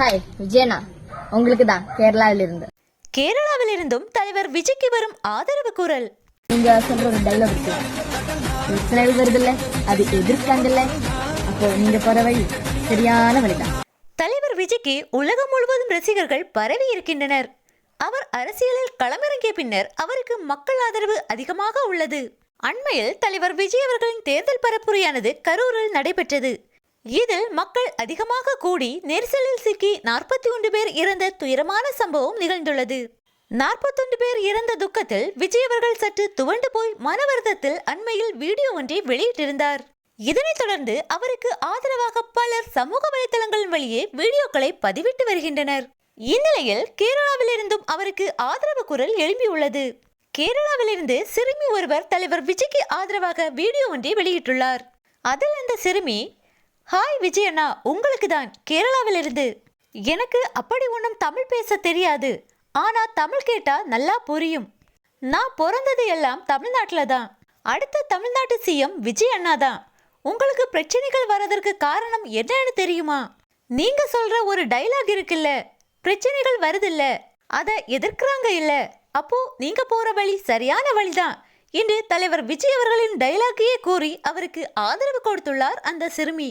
Hi விஜயனா. உங்களுக்கு தான் கேரளாவில் இருந்து கேரளாவிலிருந்தும் தலைவர் விஜய்க்கு வரும் ஆதரவு குரல். நீங்க சொல்ற ஒரு டைலாக் இருக்கு. பிரச்சனைகள் வருதுல்ல? அது எதிர்க்காங்கல்ல? அப்போ நீங்க போற வழி சரியான வழிதான். தலைவர் விஜய்க்கு உலகம் முழுவதும் ரசிகர்கள் பரவி இருக்கின்றனர். அவர் அரசியலில் களமிறங்கிய பின்னர் அவருக்கு மக்கள் ஆதரவு அதிகமாக உள்ளது. அண்மையில் தலைவர் விஜய் அவர்களின் தேர்தல் பரப்புரையானது கரூரில் நடைபெற்றது. இதில் மக்கள் அதிகமாக கூடி நெரிசலில் சிக்கி நாற்பத்தி ஒன்று பேர் இறந்த துயரமான சம்பவம் நிகழ்ந்துள்ளது. நாற்பத்தொன்று பேர் இறந்த துக்கத்தில் விஜய் அவர்கள் சற்று துவண்டு போய் மனவருத்தத்தில் அண்மையில் வீடியோ ஒன்றை வெளியிட்டிருந்தார். இதனைத் தொடர்ந்து அவருக்கு ஆதரவாக பலர் சமூக வலைதளங்கள் வழியே வீடியோக்களை பதிவிட்டு வருகின்றனர். இந்நிலையில் கேரளாவிலிருந்தும் அவருக்கு ஆதரவு குரல் எழும்பியுள்ளது. கேரளாவிலிருந்து சிறுமி ஒருவர் தலைவர் விஜய்க்கு ஆதரவாக வீடியோ ஒன்றை வெளியிட்டுள்ளார். அதில் அந்த சிறுமி ஹாய் விஜய் அண்ணா. உங்களுக்கு தான். கேரளாவிலிருந்து. எனக்கு அப்படி ஒன்றும் தமிழ் பேச தெரியாது. ஆனால் தமிழ் கேட்டால் நல்லா புரியும். நான் பிறந்தது எல்லாம் தமிழ்நாட்டில் தான். அடுத்த தமிழ்நாட்டு சிஎம் விஜய் அண்ணா தான். உங்களுக்கு பிரச்சனைகள் வரதற்கு காரணம் என்னன்னு தெரியுமா? நீங்கள் சொல்கிற ஒரு டைலாக் இருக்குல்ல. பிரச்சனைகள் வருதில்ல. அதை எதிர்க்கிறாங்க இல்லை. அப்போ நீங்கள் போகிற வழி சரியான வழிதான் என்று தலைவர் விஜய் அவர்களின் டைலாக்கையே கூறி அவருக்கு ஆதரவு கொடுத்துள்ளார் அந்த சிறுமி.